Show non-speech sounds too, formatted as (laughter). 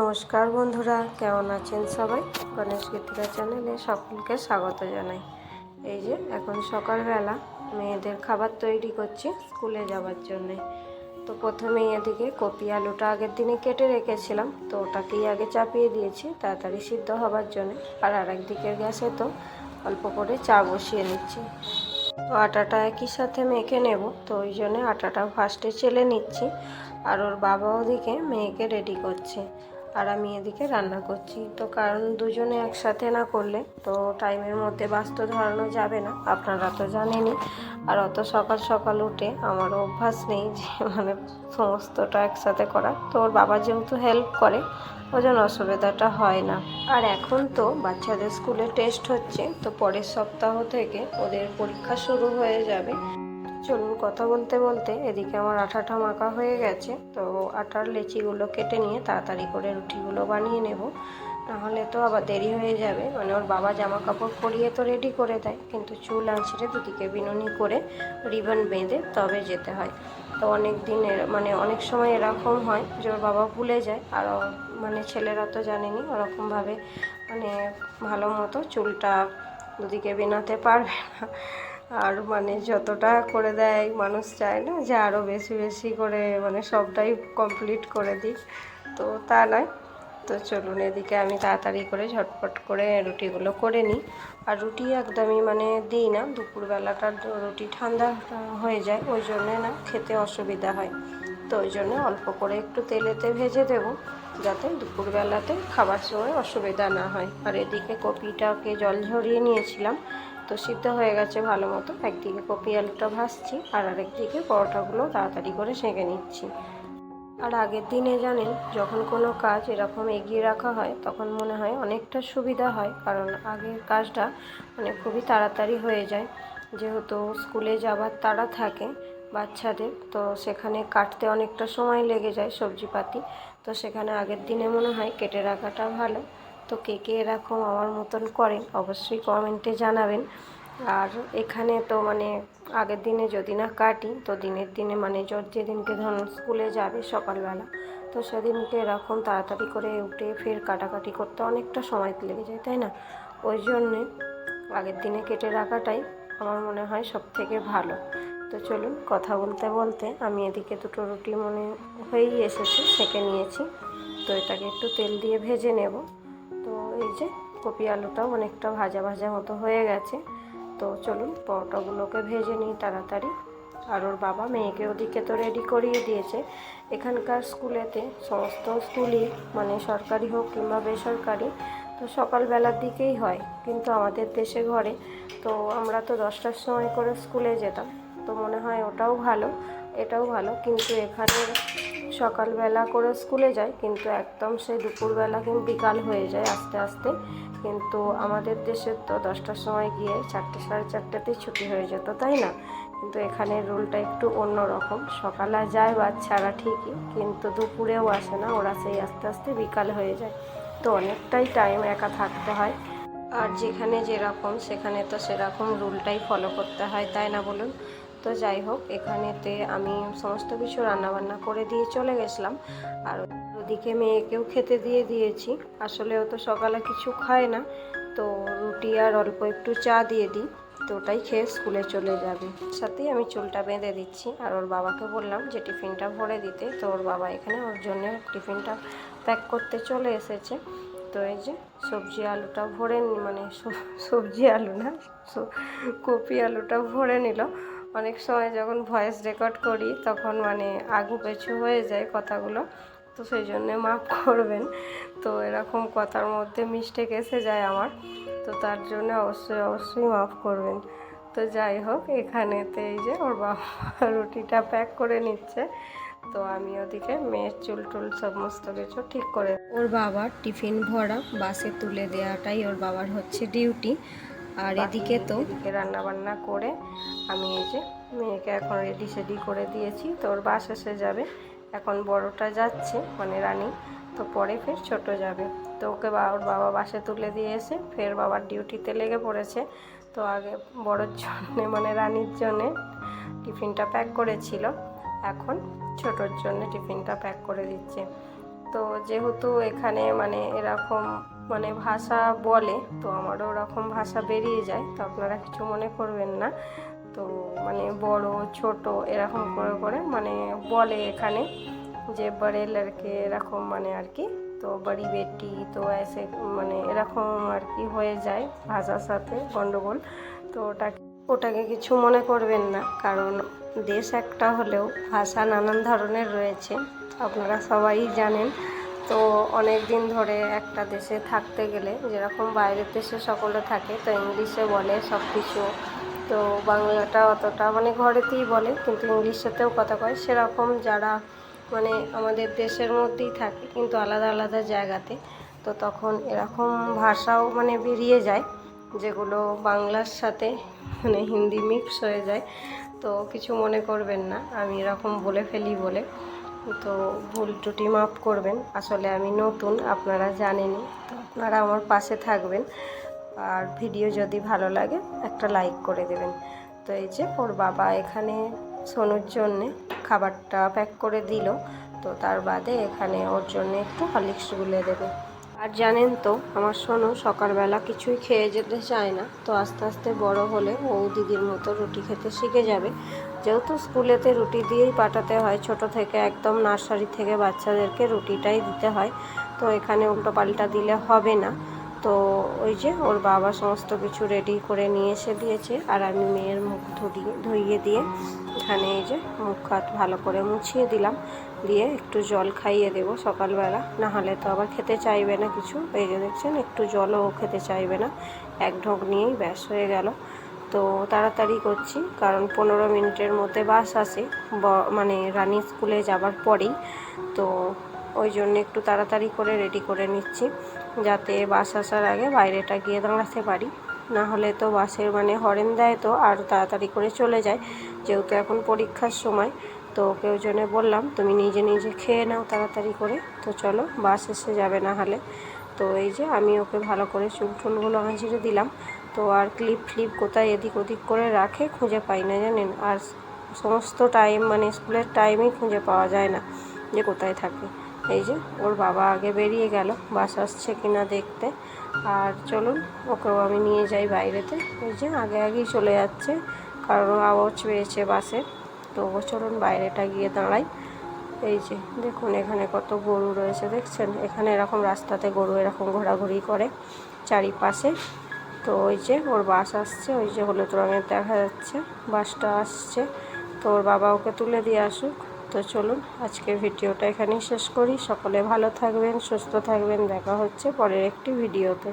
নমস্কার বন্ধুরা, কেমন আছেন সবাই? গণেশ গীতিকা চ্যানেলে সকলকে স্বাগত জানাই। এই যে, এখন সকালবেলা মেয়েদের খাবার তৈরি করছি স্কুলে যাওয়ার জন্যে। তো প্রথমেই এদিকে কপি আলুটা আগের দিনে কেটে রেখেছিলাম, তো ওটাকেই আগে চাপিয়ে দিয়েছি তাড়াতাড়ি সিদ্ধ হবার জন্য। আর আরেক দিকের গ্যাসে তো অল্প করে চা বসিয়ে নিচ্ছি। তো আটাটা একই সাথে মেখে নেব, তো ওই জন্য আটাটা ফার্স্টে চেলে নিচ্ছি। আর ওর বাবা ওদিকে মেয়েকে রেডি করছে। আর আমি এদিকে রান্না করছি। তো কারণ দুজনে একসাথে না করলে তো টাইমের মধ্যে বাস্ত ধরানো যাবে না। আপনারা তো জানেনই। আর অত সকাল সকাল উঠে আমার অভ্যাস নেই যে মানে সমস্তটা একসাথে করা তো ওর বাবা যেহেতু হেল্প করে ওই জন্য অসুবিধাটা হয় না। আর এখন তো বাচ্চাদের স্কুলে টেস্ট হচ্ছে, তো পরের সপ্তাহ থেকে ওদের পরীক্ষা শুরু হয়ে যাবে। চলুন কথা বলতে বলতে এদিকে আমার আঠাটা মাখা হয়ে গেছে। তো আটার লেচিগুলো কেটে নিয়ে তাড়াতাড়ি করে রুটিগুলো বানিয়ে নেব। নাহলে তো আবার দেরি হয়ে যাবে। মানে ওর বাবা জামা কাপড় পরিয়ে তো রেডি করে দেয়, কিন্তু চুল আঁচড়ে দুদিকে বিনুনি করে রিবন বেঁধে তবে যেতে হয়। তো অনেক দিনের মানে অনেক সময় এরকম হয় যে ওর বাবা ভুলে যায়। আর মানে ছেলেরা তো জানেনি ওরকমভাবে মানে ভালো মতো চুলটা দুদিকে বেনাতে পারবে না। আর মানে যতটা করে দেয়, মানুষ চায় না যে আরও বেশি বেশি করে মানে সবটাই কমপ্লিট করে দিই তো তা নয়। তো চলুন এদিকে আমি তাড়াতাড়ি করে ঝটপট করে রুটিগুলো করে নিই। আর রুটি একদমই মানে দিই না, দুপুরবেলাটা রুটি ঠান্ডা হয়ে যায়, ওই জন্যে না খেতে অসুবিধা হয়। তো ওই জন্য অল্প করে একটু তেলেতে ভেজে দেবো, যাতে দুপুরবেলাতে খাবার সময় অসুবিধা না হয়। আর এদিকে কপিটাকে জল ঝরিয়ে নিয়েছিলাম তো সিদ্ধ হয়ে গেছে ভালো মতো। একদিকে কপি আলুটা ভাজছি আর আরেকদিকে পরোটাগুলো তাড়াতাড়ি করে সেঁকে নিচ্ছি। আর আগের দিনে জানেন, যখন কোনো কাজ এরকম এগিয়ে রাখা হয়, তখন মনে হয় অনেকটা সুবিধা হয়, কারণ আগের কাজটা মানে খুবই তাড়াতাড়ি হয়ে যায়। যেহেতু স্কুলে যাবার তাড়া থাকে বাচ্চাদের, তো সেখানে কাটতে অনেকটা সময় লেগে যায় সবজিপাতি। তো সেখানে আগের দিনে মনে হয় কেটে রাখাটা ভালো। তো কে কে এরকম আমার মতন করেন অবশ্যই কমেন্টে জানাবেন। আর এখানে তো মানে আগের দিনে যদি না কাটি, তো দিনের দিনে মানে যেদিনকে ধরুন স্কুলে যাবে সকালবেলা, তো সেদিনকে এরকম তাড়াতাড়ি করে উঠে ফের কাটাকাটি করতে অনেকটা সময় লেগে যায়, তাই না? ওই জন্যে আগের দিনে কেটে রাখাটাই আমার মনে হয় সব থেকে ভালো। তো চলুন কথা বলতে বলতে আমি এদিকে দুটো রুটি মনে হয়েই এসেছে, সেঁকে নিয়েছি। তো এটাকে একটু তেল দিয়ে ভেজে নেব। এই যে কপি আলুটাও অনেকটা ভাজা ভাজা মতো হয়ে গেছে। তো চলুন পরোটাগুলোকে ভেজে নিই তাড়াতাড়ি। আর ওর বাবা মেয়েকে ওদিকে তো রেডি করিয়ে দিয়েছে। এখানকার স্কুলেতে সমস্ত স্কুলই মানে সরকারি হোক কিংবা বেসরকারি, তো সকালবেলার দিকেই হয়, কিন্তু আমাদের দেশে ঘরে। তো আমরা তো দশটার সময় করে স্কুলে যেতাম। তো মনে হয় ওটাও ভালো, এটাও ভালো, কিন্তু এখানে সকালবেলা করে স্কুলে যায়, কিন্তু একদম সেই দুপুরবেলা কিন্তু বিকাল হয়ে যায় আস্তে আস্তে। কিন্তু আমাদের দেশে তো দশটার সময় গিয়ে চারটে, সাড়ে চারটেতেই ছুটি হয়ে যেত, তাই না? কিন্তু এখানে রুলটা একটু অন্য রকম সকালে যায় বাচ্চারা ঠিকই, কিন্তু দুপুরেও আসে না, ওরা সেই আস্তে আস্তে বিকাল হয়ে যায়। তো অনেকটাই টাইম একা থাকতে হয়। আর যেখানে যেরকম, সেখানে তো সেরকম রুলটাই ফলো করতে হয়, তাই না বলুন? তো যাই হোক, এখানেতে আমি সমস্ত কিছু রান্নাবান্না করে দিয়ে চলে গেছিলাম। আর ওদিকে মেয়েকেও খেতে দিয়ে দিয়েছি। আসলে ও তো সকালে কিছু খায় না, তো রুটি আর অল্প একটু চা দিয়ে দিই। তো ওটাই খেয়ে স্কুলে চলে যাবে। সাথেই আমি চুলটা বেঁধে দিচ্ছি। আর ওর বাবাকে বললাম যে টিফিনটা ভরে দিতে। তো ওর বাবা এখানে ওর জন্য টিফিনটা প্যাক করতে চলে এসেছে। তো এই যে সবজি আলুটা ভরে মানে সবজি আলু না কপি আলুটা ভরে নিল। অনেক সময় যখন ভয়েস রেকর্ড করি, তখন মানে আগু পেছু হয়ে যায় কথাগুলো। তো সেই জন্যে মাফ (laughs) করবেন। তো এরকম কথার মধ্যে মিস্টেক এসে যায় আমার। তো তার জন্য অবশ্যই অবশ্যই মাফ করবেন। তো যাই হোক, এখানেতে এই যে ওর বাবা (laughs) রুটিটা প্যাক করে নিচ্ছে। তো আমি ওদিকে মেয়ের চুল টুল সমস্ত কিছু ঠিক করে ওর বাবার টিফিন ভরা বাসে তুলে দেওয়াটাই ওর বাবার হচ্ছে ডিউটি আর এদিকে তো রান্না বান্না করে আমি এই যে মেয়েকে এখন রেডি সেডি করে দিয়েছি। তো ওর বাস এসে যাবে। এখন বড়টা যাচ্ছে মানে রানী। তো পরে ফের ছোট যাবে। তো ওকে বা ওর বাবা বাসে তুলে দিয়ে এসে ফের বাবার ডিউটিতে লেগে পড়েছে। তো আগে বড়োর জন্যে মানে রানীর জন্যে টিফিনটা প্যাক করেছিল। এখন ছোটোর জন্য টিফিনটা প্যাক করে দিচ্ছে। তো যেহেতু এখানে মানে এরকম মানে ভাষা বলে, তো আমারও ওরকম ভাষা বেরিয়ে যায়, তো আপনারা কিছু মনে করবেন না। তো মানে বড়, ছোট এরকম করে করে মানে বলে এখানে যে বড়ে লড়কে এরকম মানে আর কি তো বড়ি বেটি, তো এসে মানে এরকম আর কি হয়ে যায় ভাষার সাথে গণ্ডগোল তো ওটাকে ওটাকে কিছু মনে করবেন না, কারণ দেশ একটা হলেও ভাষা নানান ধরনের রয়েছে, আপনারা সবাই জানেন। তো অনেক দিন ধরে একটা দেশে থাকতে গেলে, যেরকম বাইরের দেশে সকলে থাকে, তো ইংলিশে বলে সব কিছু তো বাংলাটা অতটা মানে ঘরেতেই বলে, কিন্তু ইংলিশেতেও কথা কয়। সেরকম যারা মানে আমাদের দেশের মধ্যেই থাকে, কিন্তু আলাদা আলাদা জায়গাতে, তো তখন এরকম ভাষাও মানে বেরিয়ে যায়, যেগুলো বাংলার সাথে মানে হিন্দি মিক্স হয়ে যায়। তো কিছু মনে করবেন না, আমি এরকম বলে ফেলি বলে। তো ভুল ত্রুটি মাফ করবেন। আসলে আমি নতুন, আপনারা জানেনই। তো আপনারা আমার পাশে থাকবেন। আর ভিডিও যদি ভালো লাগে, একটা লাইক করে দেবেন। তো এই যে ওর বাবা এখানে সোনুর জন্যে খাবারটা প্যাক করে দিল। তো তার বাদে এখানে ওর জন্য একটু হরলিক্স গুলে দেবে। আর জানেন তো, আমার সোনু সকালবেলা কিছুই খেয়ে যেতে চায় না। তো আস্তে আস্তে বড় হলে ও দিদির মতো রুটি খেতে শিখে যাবে। যেহেতু স্কুলেতে রুটি দিয়েই পাঠাতে হয়, ছোট থেকে একদম নার্সারি থেকে বাচ্চাদেরকে রুটিটাই দিতে হয়। তো এখানে উল্টো পাল্টা দিলে হবে না। তো ওই যে ওর বাবা সমস্ত কিছু রেডি করে নিয়ে এসে দিয়েছে। আর আমি মেয়ের মুখ ধুইয়ে ধুইয়ে দিয়ে এখানে এই যে মুখ হাত ভালো করে মুছিয়ে দিলাম। দিয়ে একটু জল খাইয়ে দেবো সকালবেলা। নাহলে তো আবার খেতে চাইবে না কিছু। এই যে দেখছেন, একটু জলও খেতে চাইবে না। এক ঢোক নিয়েই ব্যাস হয়ে গেল। তো তাড়াতাড়ি করছি, কারণ পনেরো মিনিটের মধ্যে বাস আসে মানে রানী স্কুলে যাবার পরেই। তো ওই জন্য একটু তাড়াতাড়ি করে রেডি করে নিচ্ছি, যাতে বাস আসার আগে বাইরেটা গিয়ে দাঁড়াতে পারি। না হলে তো বাসের মানে হরেন দেয় তো, আর তাড়াতাড়ি করে চলে যায়, যেহেতু এখন পরীক্ষার সময়। তো কেউ জনে বললাম, তুমি নিজে নিজে খেয়ে নাও তাড়াতাড়ি করে, তো চলো বাস এসে যাবে না হলে। তো এই যে আমি ওকে ভালো করে চুল টুলগুলো আঁচড়ে দিলাম তো আর ক্লিপ ফ্লিপ কোথায় এদিক ওদিক করে রাখে খুঁজে পাই না জানেন? আর সমস্ত টাইম মানে স্কুলের টাইমেই খুঁজে পাওয়া যায় না যে কোথায় থাকে। এই যে ওর বাবা আগে বেরিয়ে গেল, বাস আসছে কিনা দেখতে। আর চলুন, ওকেও আমি নিয়ে যাই বাইরেতে। এই যে আগে আগেই চলে যাচ্ছে, কারণ আওয়াজ পেয়েছে বাসের তো চলুন বাইরেটা গিয়ে দাঁড়াই। এই যে দেখুন এখানে কত গরু রয়েছে, দেখছেন? এখানে এরকম রাস্তাতে গরু এরকম ঘোরাঘুরি করে চারিপাশে। তো ওই যে ওর বাস আসছে, ওই যে হলুদ রঙের দেখা যাচ্ছে, বাসটা আসছে। তো ওর বাবা ওকে তুলে দিয়ে আসুক। তো চলুন আজকে ভিডিওটা এখানেই শেষ করি। সকলে ভালো থাকবেন, সুস্থ থাকবেন। দেখা হচ্ছে পরের একটি ভিডিওতে।